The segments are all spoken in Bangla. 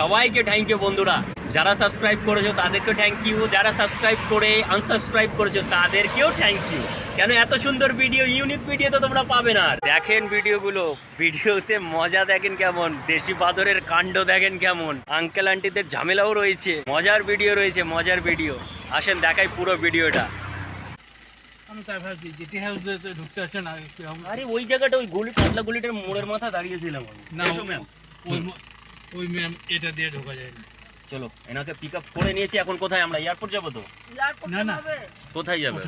সবাইকে থ্যাংক ইউ বন্ধুরা। যারা সাবস্ক্রাইব করেছ তাদেরকে থ্যাংক ইউ যারা সাবস্ক্রাইব করে আনসাবস্ক্রাইব করেছ তাদেরকেও থ্যাংক ইউ কেন এত সুন্দর ভিডিও ইউনিক ভিডিও তো তোমরা পাবে না। দেখেন ভিডিওগুলো ভিডিওতে মজা দেখেন কেমন? দেশি বাদরের কাণ্ড দেখেন কেমন? আঙ্কেল আন্টিদের ঝামেলাও রয়েছে। মজার ভিডিও রয়েছে মজার ভিডিও আসেন দেখাই পুরো ভিডিওটা আমি তাই ভাবছি জিটি হাউস ঢুকতে আসছে না আরে ওই জায়গাটা ওই গলি পাতলা গলিটার মোড়ের মাথা দাঁড়িয়েছিলাম না ওই ম্যাম এটা দিয়ে ঢোকা যায় না। চলো এনাকে পিক আপ করে নিয়েছি এখন কোথায়? আমরা এয়ারপোর্ট যাব তো? না, না। কোথায় যাবে?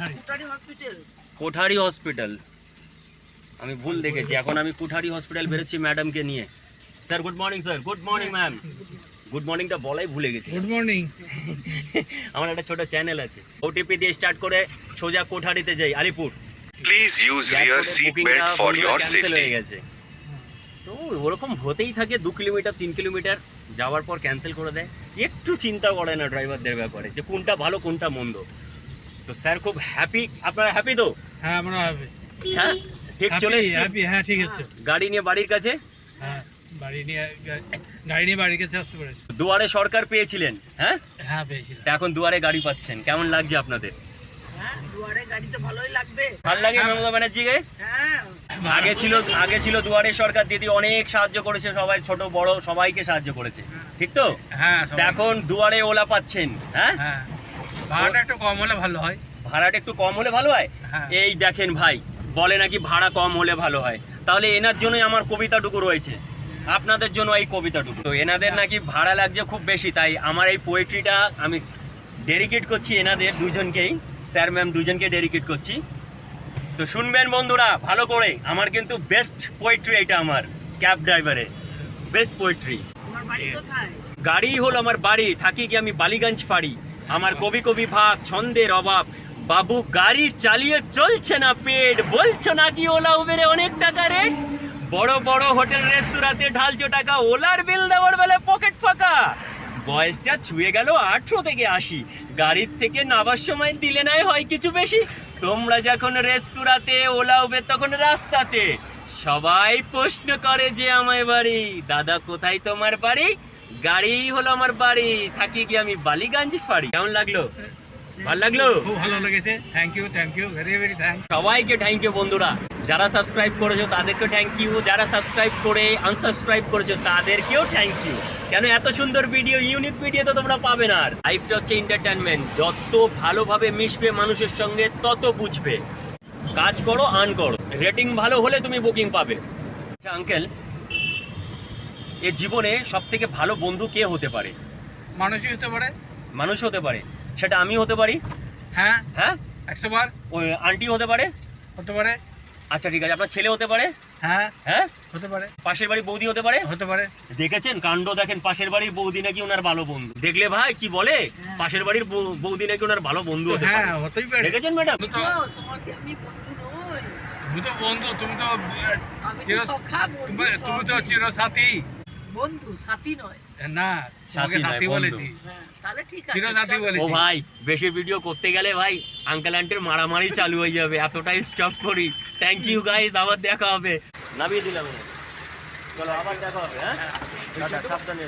কোঠারি। হসপিটাল আমি ভুল দেখেছি এখন আমি কুঠারি হসপিটাল বেরোচ্ছি ম্যাডামকে নিয়ে। Sir good morning sir good morning ma'am good মর্নিংটা বলাই ভুলে গেছি। গুড মর্নিং আমার একটা ছোট চ্যানেল আছে। ওটিপি দিয়ে স্টার্ট করে সোজা কোঠারিতে যাই আলিপুর। প্লিজ ইউজ rear এয়ারপোর্টের seat বুকিংটা belt for বন্ধুরা your cancel হয়ে safety. গেছে তো ওরকম হতেই থাকে দু কিলোমিটার তিন কিলোমিটার যাওয়ার পর ক্যান্সেল করে দেয়। একটু চিন্তা করে না ড্রাইভারদের ব্যাপারে যে কোনটা ভালো কোনটা মন্দ। তো স্যার খুব হ্যাপি আপনারা হ্যাপি তো? হ্যাঁ আমরা হবে হ্যাঁ ঠিক চলে হ্যাপি হ্যাঁ ঠিক আছে। গাড়ি নিয়ে বাড়ির কাছে? হ্যাঁ বাড়ি নিয়ে গাড়ি নিয়ে বাড়ির কাছে আসতে পেরেছি। দুয়ারে সরকার পেয়েছিলেন হ্যাঁ? হ্যাঁ পেয়েছিলাম। এখন দুয়ারে গাড়ি পাচ্ছেন কেমন লাগছে আপনাদের? হ্যাঁ দুয়ারে গাড়ি তো ভালোই লাগবে। ভালো লাগে মমতা ব্যানার্জিকে? হ্যাঁ আগে ছিল আগে ছিল দুয়ারে সরকার দিদি অনেক সাহায্য করেছে সবাই ছোট বড় সবাইকে সাহায্য করেছে। ঠিক তো? হ্যাঁ এখন দুয়ারে ওলা পাচ্ছেন হ্যাঁ? হ্যাঁ। ভাড়াটা একটু কম হলে ভালো হয়। ভাড়াটা একটু কম হলে ভালো হয়? হ্যাঁ। এই দেখেন ভাই বলে নাকি ভাড়া কম হলে ভালো হয়। তাহলে এনার জন্যই আমার কবিতাটুকু রয়েছে। আপনাদের জন্য এই কবিতাটুকু। তো এনাদের নাকি ভাড়া লাগছে খুব বেশি তাই আমার এই পোয়েট্রিটা আমি ডেডিকেট করছি এনাদের দুজনকেই। স্যার ম্যাম দুজনকে ডেডিকেট করছি। তো শুনবেন বন্ধুরা ভালো করে। আমার কিন্তু বেস্ট পোয়েট্রি এটা আমার ক্যাব ড্রাইভারের বেস্ট পোয়েট্রি গাড়ি হলো আমার বাড়ি থাকি কি আমি বালিগঞ্জ ফাড়ি। আমার কবি কবি ভাব ছন্দের অভাব। বাবু গাড়ি চালিয়ে চলছে না পেট। বলছো নাকি ওলা উবেরে অনেক টাকা রেট বড় বড় হোটেল রেস্তোরাঁতে ঢালছো টাকা ওলার বিল দেওয়ার বেলা পকেট ফাঁকা। বয়সটা ছুঁয়ে গেল আঠেরো থেকে আশি। গাড়ির থেকে নামার সময় দিলে নাই হয় কিছু বেশি। তোমরা যখন রেস্তোরাঁতে ওলা উবের তখন রাস্তাতে। সবাই প্রশ্ন করে যে আমায় বাড়ি। দাদা কোথায় তোমার বাড়ি? গাড়ি হলো আমার বাড়ি। থাকি কি আমি বালিগঞ্জ ফাড়ি। কেমন লাগল? ভালো লাগল? খুব ভালো লেগেছে। Thank you thank you very very thank সবাইকে থ্যাংক ইউ বন্ধুরা। যারা সাবস্ক্রাইব করেছ তাদেরকে থ্যাংক ইউ যারা সাবস্ক্রাইব করে আনসাবস্ক্রাইব করেছ তাদেরকেও থ্যাংক ইউ কেন এত সুন্দর ভিডিও ইউনিক ভিডিও তো তোমরা পাবে না আর। লাইফটা হচ্ছে এন্টারটেনমেন্ট যত ভালোভাবে মিশবে মানুষের সঙ্গে তত বুঝবে। কাজ করো আর্ন করো। রেটিং ভালো হলে তুমি বুকিং পাবে। আচ্ছা আঙ্কেল এর জীবনে সব থেকে ভালো বন্ধু কে হতে পারে? মানুষই হতে পারে। মানুষ হতে পারে। সেটা আমি হতে পারি। হ্যাঁ। হ্যাঁ? একশো বার। ওই আন্টি হতে পারে? হতে পারে। আচ্ছা ঠিক আছে। আপনার ছেলে হতে পারে? হ্যাঁ? হ্যাঁ? হতে পারে। পাশের বাড়ি বৌদি হতে পারে? হতে পারে। দেখেছেন? কাণ্ড দেখেন পাশের বাড়ির বৌদি নাকি ওনার ভালো বন্ধু। দেখলে ভাই কি বলে? পাশের বাড়ির বৌদি নাকি ওনার ভালো বন্ধু হতে হ্যাঁ পারে হতেই পারে। দেখেছেন ম্যাডাম? তুমি তো ও, তোমার কি আমি বন্ধু নই। তো তো তুমি তো চিরসাথী। বন্ধু সাথী নয়। না সাথী সাথী বলেছি। হ্যাঁ তাহলে ঠিক আছে চিরসাথী চলো। ও ভাই বেশি ভিডিও করতে গেলে ভাই আঙ্কেল আন্টির মারামারি চালু হয়ে যাবে এতটাই স্টপ করি। থ্যাংক ইউ গাইস আবার দেখা হবে। নামিয়ে দিলাম চলো আবার দেখা হবে হ্যাঁ? সাবধানে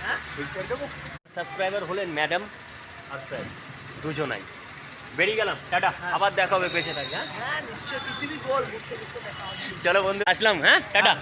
সাবস্ক্রাইবার হলেন ম্যাডাম আর স্যার দুজনাই। বেরিয়ে গেলাম টাটা আবার দেখা হবে বেঁচে থাকি হ্যাঁ? হ্যাঁ নিশ্চয় পৃথিবী গোল ঘুরতে ঘুরতে দেখা হবে। চলো বন্ধু আসলাম হ্যাঁ? টাটা।